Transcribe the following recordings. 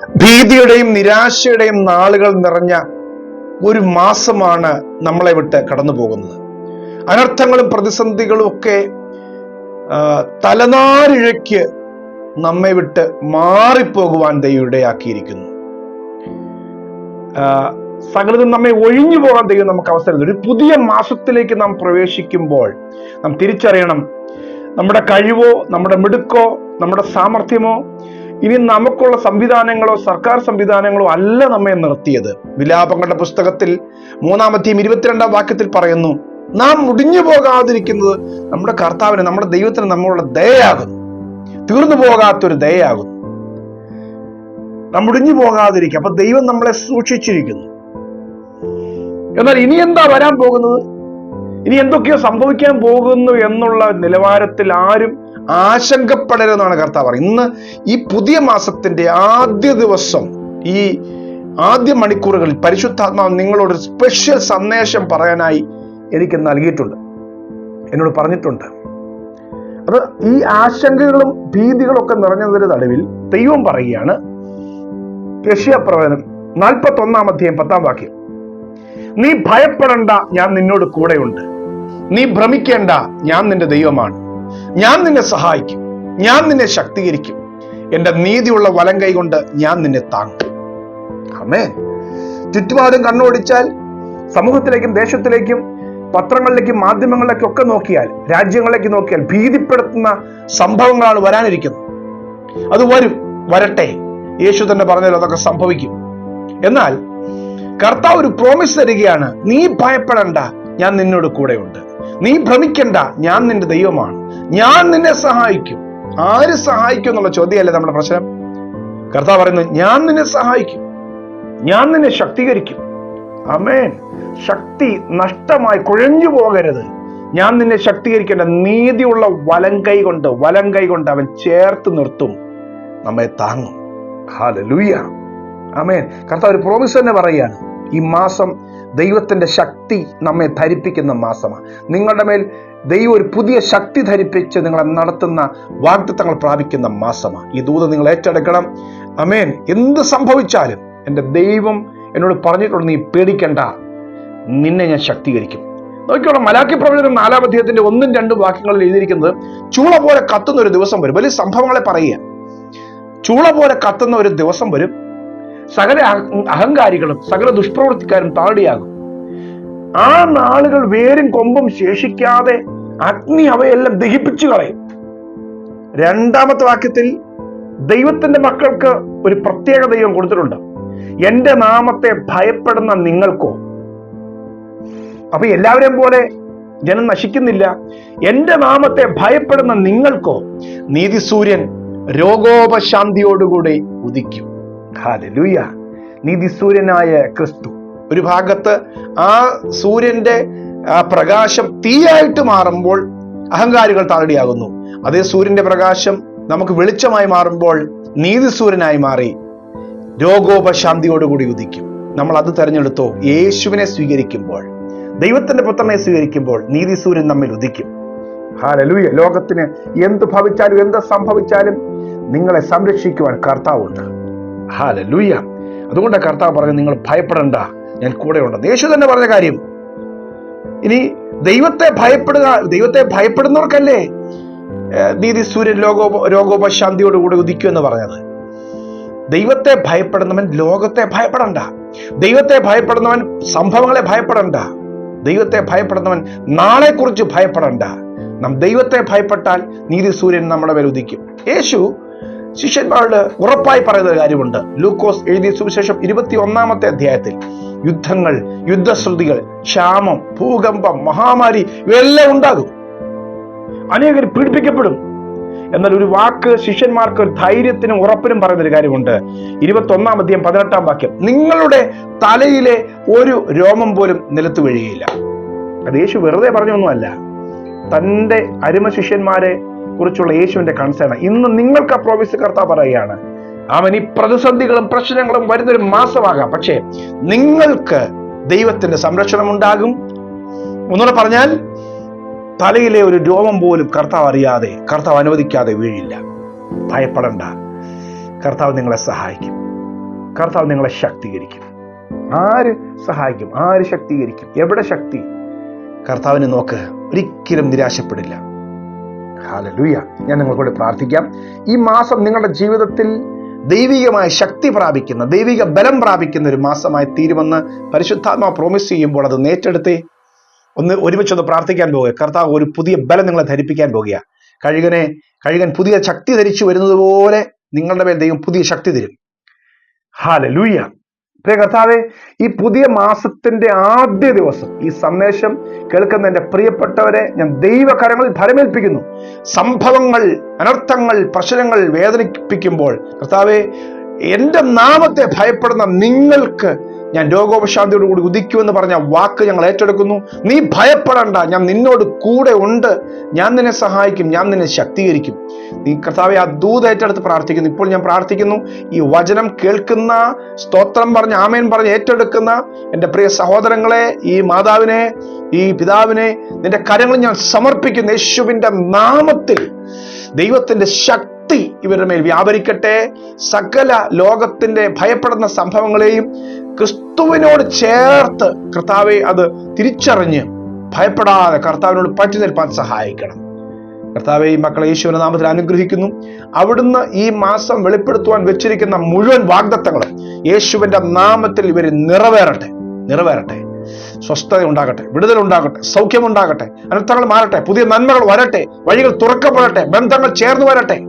ഭീതിയുടെയും നിരാശയുടെയും നാളുകൾ നിറഞ്ഞ ഒരു മാസമാണ് നമ്മളെ വിട്ട് കടന്നു പോകുന്നത് അനർത്ഥങ്ങളും പ്രതിസന്ധികളും ഒക്കെ തലനാരിഴയ്ക്ക് നമ്മെ വിട്ട് മാറിപ്പോകുവാൻ ദൈവം സകലതും നമ്മെ ഒഴിഞ്ഞു പോകാൻ ദൈവം നമുക്ക് അവസരം ഒരു പുതിയ മാസത്തിലേക്ക് നാം പ്രവേശിക്കുമ്പോൾ നാം തിരിച്ചറിയണം. നമ്മുടെ കഴിവോ നമ്മുടെ മിടുക്കോ നമ്മുടെ സാമർഥ്യമോ ഇനി നമുക്കുള്ള സംവിധാനങ്ങളോ സർക്കാർ സംവിധാനങ്ങളോ അല്ല നമ്മെ നിർത്തിയത്. വിലാപങ്ങളുടെ പുസ്തകത്തിൽ മൂന്നാമത്തെയും ഇരുപത്തിരണ്ടാം വാക്യത്തിൽ പറയുന്നു നാം മുടിഞ്ഞു പോകാതിരിക്കുന്നത് നമ്മുടെ കർത്താവിന് നമ്മുടെ ദൈവത്തിന് നമ്മളുടെ ദയയാകുന്നു. തീർന്നു പോകാത്തൊരു ദയയാകുന്നു. നാം മുടിഞ്ഞു പോകാതിരിക്കുക അപ്പൊ ദൈവം നമ്മളെ സൂക്ഷിച്ചിരിക്കുന്നു. എന്നാൽ ഇനി എന്താ വരാൻ പോകുന്നത്? ഇനി എന്തൊക്കെയോ സംഭവിക്കാൻ പോകുന്നു എന്നുള്ള നിലവാരത്തിൽ ആരും ആശങ്കപ്പെടരുതെന്നാണ് കർത്താവ് ഇന്ന് ഈ പുതിയ മാസത്തിന്റെ ആദ്യ ദിവസം ഈ ആദ്യ മണിക്കൂറുകളിൽ പരിശുദ്ധാത്മാവ് നിങ്ങളോട് സ്പെഷ്യൽ സന്ദേശം പറയാനായി എനിക്ക് നൽകിയിട്ടുണ്ട്. എന്നോട് പറഞ്ഞിട്ടുണ്ട്. അത് ഈ ആശങ്കകളും ഭീതികളും ഒക്കെ നിറഞ്ഞതിന്റെ നടുവിൽ ദൈവം പറയുകയാണ് യഷ്യ പ്രവചനം നാൽപ്പത്തി ഒന്നാം അധ്യായം പത്താം വാക്യം. നീ ഭയപ്പെടണ്ട ഞാൻ നിന്നോട് കൂടെയുണ്ട്. നീ ഭ്രമിക്കേണ്ട ഞാൻ നിന്റെ ദൈവമാണ്. ഞാൻ നിന്നെ സഹായിക്കും. ഞാൻ നിന്നെ ശക്തീകരിക്കും. എന്റെ നീതിയുള്ള വലം കൈ കൊണ്ട് ഞാൻ നിന്നെ താങ്ങും. അമേ ചുറ്റുപാടും കണ്ണോടിച്ചാൽ സമൂഹത്തിലേക്കും ദേശത്തിലേക്കും പത്രങ്ങളിലേക്കും മാധ്യമങ്ങളിലേക്കും ഒക്കെ നോക്കിയാൽ രാജ്യങ്ങളിലേക്ക് നോക്കിയാൽ ഭീതിപ്പെടുത്തുന്ന സംഭവങ്ങളാണ് വരാനിരിക്കുന്നത്. അത് വരും വരട്ടെ. യേശു തന്നെ പറഞ്ഞാൽ അതൊക്കെ സംഭവിക്കും. എന്നാൽ കർത്താവ് ഒരു പ്രോമിസ് തരികയാണ് നീ ഭയപ്പെടണ്ട ഞാൻ നിന്നോട് കൂടെയുണ്ട്. നീ ഭ്രമിക്കണ്ട ഞാൻ നിന്റെ ദൈവമാണ്. ഞാൻ നിന്നെ സഹായിക്കും. ആര് സഹായിക്കും എന്നുള്ള ചോദ്യമല്ലേ നമ്മുടെ പ്രശ്നം? കർത്താവ് പറയുന്നു ഞാൻ നിന്നെ സഹായിക്കും. ഞാൻ നിന്നെ ശക്തീകരിക്കും. അമേൻ ശക്തി നഷ്ടമായി കുഴഞ്ഞു പോകരുത്. ഞാൻ നിന്നെ ശക്തീകരിക്കേണ്ട നീതിയുള്ള വലം കൈ കൊണ്ട് വലം കൈ കൊണ്ട് അവൻ ചേർത്ത് നിർത്തും. നമ്മെ താങ്ങും. അമേൻ കർത്താവ് ഒരു പ്രോമിസ് തന്നെ പറയുകയാണ്. ഈ മാസം ദൈവത്തിന്റെ ശക്തി നമ്മെ ധരിപ്പിക്കുന്ന മാസമാണ്. നിങ്ങളുടെ മേൽ ദൈവം ഒരു പുതിയ ശക്തി ധരിപ്പിച്ച് നിങ്ങളെ നടത്തുന്ന വാഗ്ദത്തങ്ങൾ പ്രാപിക്കുന്ന മാസമാണ്. ഈ ദൂത് നിങ്ങൾ ഏറ്റെടുക്കണം. അമേൻ എന്ത് സംഭവിച്ചാലും എന്റെ ദൈവം എന്നോട് പറഞ്ഞിട്ടുണ്ട് നീ പേടിക്കണ്ട. നിന്നെ ഞാൻ ശക്തീകരിക്കും. നോക്കിയോളാം മലാക്കി പ്രവചനം നാലാം അധ്യായത്തിന്റെ ഒന്നും രണ്ടും വാക്യങ്ങളിൽ എഴുതിയിരിക്കുന്നത് ചൂള പോലെ കത്തുന്ന ഒരു ദിവസം വരും. വലിയ സംഭവങ്ങളെ പറയുക ചൂള പോലെ കത്തുന്ന ഒരു ദിവസം വരും. സകല അഹങ്കാരികളും സകല ദുഷ്പ്രവൃത്തിക്കാരും താടിയാകും. ആ നാളുകൾ വേരും കൊമ്പും ശേഷിക്കാതെ അഗ്നി അവയെല്ലാം ദഹിപ്പിച്ചു കളയും. രണ്ടാമത്തെ വാക്യത്തിൽ ദൈവത്തിന്റെ മക്കൾക്ക് ഒരു പ്രത്യേക ദൈവം കൊടുത്തിട്ടുണ്ട്. എന്റെ നാമത്തെ ഭയപ്പെടുന്ന നിങ്ങൾക്കോ? അപ്പൊ എല്ലാവരെയും പോലെ ജനം നശിക്കുന്നില്ല. എന്റെ നാമത്തെ ഭയപ്പെടുന്ന നിങ്ങൾക്കോ? നീതിസൂര്യൻ രോഗോപശാന്തിയോടുകൂടി ഉദിക്കും. ഹാലലൂയ നീതിസൂര്യനായ ക്രിസ്തു. ഒരു ഭാഗത്ത് ആ സൂര്യന്റെ ആ പ്രകാശം തീയായിട്ട് മാറുമ്പോൾ അഹങ്കാരികൾ താറടിയാകുന്നു അതേ സൂര്യന്റെ പ്രകാശം നമുക്ക് വെളിച്ചമായി മാറുമ്പോൾ നീതി സൂര്യനായി മാറി രോഗോപശാന്തിയോടുകൂടി ഉദിക്കും. നമ്മൾ അത് തെരഞ്ഞെടുത്തോ. യേശുവിനെ സ്വീകരിക്കുമ്പോൾ ദൈവത്തിന്റെ പുത്രനെ സ്വീകരിക്കുമ്പോൾ നീതിസൂര്യൻ നമ്മിൽ ഉദിക്കും. ഹാലലൂയ ലോകത്തിന് എന്ത് ഭവിച്ചാലും എന്ത് സംഭവിച്ചാലും നിങ്ങളെ സംരക്ഷിക്കുവാൻ കർത്താവുണ്ട് ഹാലലൂയ. അതുകൊണ്ടാണ് കർത്താവ് പറഞ്ഞു നിങ്ങൾ ഭയപ്പെടണ്ട ഞാൻ കൂടെ ഉണ്ട് യേശു തന്നെ പറഞ്ഞ കാര്യം ഇനി ദൈവത്തെ ഭയപ്പെടുക ദൈവത്തെ ഭയപ്പെടുന്നവർക്കല്ലേ നീതി സൂര്യൻ ലോകോ രോഗോപശാന്തിയോടുകൂടി ഉദിക്കൂ എന്ന് പറഞ്ഞത്. ദൈവത്തെ ഭയപ്പെടുന്നവൻ ലോകത്തെ ഭയപ്പെടണ്ട. ദൈവത്തെ ഭയപ്പെടുന്നവൻ സംഭവങ്ങളെ ഭയപ്പെടണ്ട. ദൈവത്തെ ഭയപ്പെടുന്നവൻ നാളെ കുറിച്ച് ഭയപ്പെടണ്ട. നാം ദൈവത്തെ ഭയപ്പെട്ടാൽ നീതി സൂര്യൻ നമ്മുടെ മേൽ ഉദിക്കും. യേശു ശിഷ്യന്മാരോട് ഉറപ്പായി പറയുന്ന ഒരു കാര്യമുണ്ട്. ലൂക്കോസ് എഴുതിയ സുവിശേഷം ഇരുപത്തി ഒന്നാമത്തെ അധ്യായത്തിൽ യുദ്ധങ്ങൾ യുദ്ധശ്രുതികൾ ക്ഷാമം ഭൂകമ്പം മഹാമാരി ഇവയെല്ലാം ഉണ്ടാകും. അനേകർ പീഡിപ്പിക്കപ്പെടും. എന്നാൽ ഒരു വാക്ക് ശിഷ്യന്മാർക്ക് ഒരു ധൈര്യത്തിനും ഉറപ്പിനും പറയുന്ന ഒരു കാര്യമുണ്ട്. ഇരുപത്തി ഒന്നാം അധ്യായം പതിനെട്ടാം വാക്യം നിങ്ങളുടെ തലയിലെ ഒരു രോമം പോലും നിലത്ത് വീഴുകയില്ല. അത് യേശു വെറുതെ പറഞ്ഞൊന്നുമല്ല. തന്റെ അരുമ ശിഷ്യന്മാരെ കുറിച്ചുള്ള യേശുവിന്റെ കൺസേൺ ഇന്ന് നിങ്ങൾക്ക് ആ പ്രോമിസ് കർത്താവ് പറയുകയാണ്. അവൻ ഈ പ്രതിസന്ധികളും പ്രശ്നങ്ങളും വരുന്നൊരു മാസമാകാം. പക്ഷേ നിങ്ങൾക്ക് ദൈവത്തിന്റെ സംരക്ഷണം ഉണ്ടാകും. ഒന്നുകൂടെ പറഞ്ഞാൽ തലയിലെ ഒരു രോമം പോലും കർത്താവ് അറിയാതെ കർത്താവ് അനുവദിക്കാതെ വീഴില്ല. ഭയപ്പെടണ്ട. കർത്താവ് നിങ്ങളെ സഹായിക്കും. കർത്താവ് നിങ്ങളെ ശക്തീകരിക്കും. ആര് സഹായിക്കും? ആര് ശക്തീകരിക്കും? എവിടെ ശക്തി? കർത്താവിനെ നോക്ക്. ഒരിക്കലും നിരാശപ്പെടില്ല. ഹാലലൂയ. ഞാൻ നിങ്ങൾക്കൂടെ പ്രാർത്ഥിക്കാം. ഈ മാസം നിങ്ങളുടെ ജീവിതത്തിൽ ദൈവികമായ ശക്തി പ്രാപിക്കുന്ന ദൈവിക ബലം പ്രാപിക്കുന്ന ഒരു മാസമായി തീരുമെന്ന് പരിശുദ്ധാത്മാ പ്രോമിസ് ചെയ്യുമ്പോൾ അത് നേറ്റെടുത്തേ ഒന്ന് ഒരുമിച്ചൊന്ന് പ്രാർത്ഥിക്കാൻ പോകുക. കർത്താവ് ഒരു പുതിയ ബലം നിങ്ങളെ ധരിപ്പിക്കാൻ പോകുക. കഴുകനെ കഴുകൻ പുതിയ ശക്തി ധരിച്ചു വരുന്നത് പോലെ നിങ്ങളുടെ മേൽ ദൈവം പുതിയ ശക്തി തരും. ഹാലലൂയ. പ്രിയ കർത്താവെ ഈ പുതിയ മാസത്തിന്റെ ആദ്യ ദിവസം ഈ സന്ദേശം കേൾക്കുന്ന എന്റെ പ്രിയപ്പെട്ടവരെ ഞാൻ ദൈവകരങ്ങളിൽ ഭരമേൽപ്പിക്കുന്നു. സംഭവങ്ങൾ അനർത്ഥങ്ങൾ പ്രശ്നങ്ങൾ വേദനിപ്പിക്കുമ്പോൾ കർത്താവെ എന്റെ നാമത്തെ ഭയപ്പെടുന്ന നിങ്ങൾക്ക് ഞാൻ രോഗോപശാന്തിയോടുകൂടി ഉദിക്കുമെന്ന് പറഞ്ഞ വാക്ക് ഞങ്ങൾ ഏറ്റെടുക്കുന്നു. നീ ഭയപ്പെടണ്ട ഞാൻ നിന്നോട് കൂടെ ഉണ്ട്. ഞാൻ നിന്നെ സഹായിക്കും ഞാൻ നിന്നെ ശക്തീകരിക്കും. നീ കർത്താവെ ആ ദൂത് ഏറ്റെടുത്ത് പ്രാർത്ഥിക്കുന്നു. ഇപ്പോൾ ഞാൻ പ്രാർത്ഥിക്കുന്നു ഈ വചനം കേൾക്കുന്ന സ്തോത്രം പറഞ്ഞ് ആമേൻ പറഞ്ഞ് ഏറ്റെടുക്കുന്ന എന്റെ പ്രിയ സഹോദരങ്ങളെ ഈ മാതാവിനെ ഈ പിതാവിനെ നിന്റെ കരങ്ങൾ ഞാൻ സമർപ്പിക്കുന്നു. യേശുവിന്റെ നാമത്തിൽ ദൈവത്തിന്റെ ശക്തി ഇവരുടെ മേൽ വ്യാപരിക്കട്ടെ. സകല ലോകത്തിന്റെ ഭയപ്പെടുന്ന സംഭവങ്ങളെയും ക്രിസ്തുവിനോട് ചേർത്ത് കർത്താവെ അത് തിരിച്ചറിഞ്ഞ് ഭയപ്പെടാതെ കർത്താവിനോട് പറ്റി നിൽപ്പാൻ സഹായിക്കണം. കർത്താവെ ഈ മക്കളെ യേശുവിന്റെ നാമത്തിൽ അനുഗ്രഹിക്കുന്നു. അവിടുന്ന് ഈ മാസം വെളിപ്പെടുത്തുവാൻ വെച്ചിരിക്കുന്ന മുഴുവൻ വാഗ്ദത്തങ്ങളും യേശുവിന്റെ നാമത്തിൽ ഇവർ നിറവേറട്ടെ നിറവേറട്ടെ. സ്വസ്ഥത ഉണ്ടാകട്ടെ വിടുതൽ ഉണ്ടാകട്ടെ സൗഖ്യം ഉണ്ടാകട്ടെ അനർത്ഥങ്ങൾ മാറട്ടെ പുതിയ നന്മകൾ വരട്ടെ വഴികൾ തുറക്കപ്പെടട്ടെ ബന്ധങ്ങൾ ചേർന്ന് വരട്ടെ.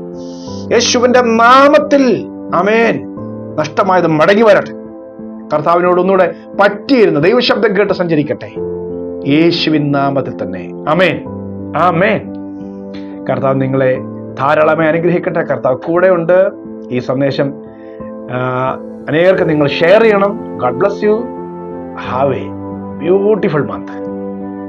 യേശുവിന്റെ നാമത്തിൽ അമേൻ നഷ്ടമായത് മടങ്ങി വരട്ടെ. കർത്താവിനോട് ഒന്നുകൂടെ പറ്റിയിരുന്ന് ദൈവശബ്ദം കേട്ട് സഞ്ചരിക്കട്ടെ. യേശുവിൻ നാമത്തിൽ തന്നെ. അമേൻ ആമേൻ. കർത്താവ് നിങ്ങളെ ധാരാളമായി അനുഗ്രഹിക്കട്ടെ. കർത്താവ് ഉണ്ട്. ഈ സന്ദേശം അനേകർക്ക് നിങ്ങൾ ഷെയർ ചെയ്യണം. God bless you have a beautiful month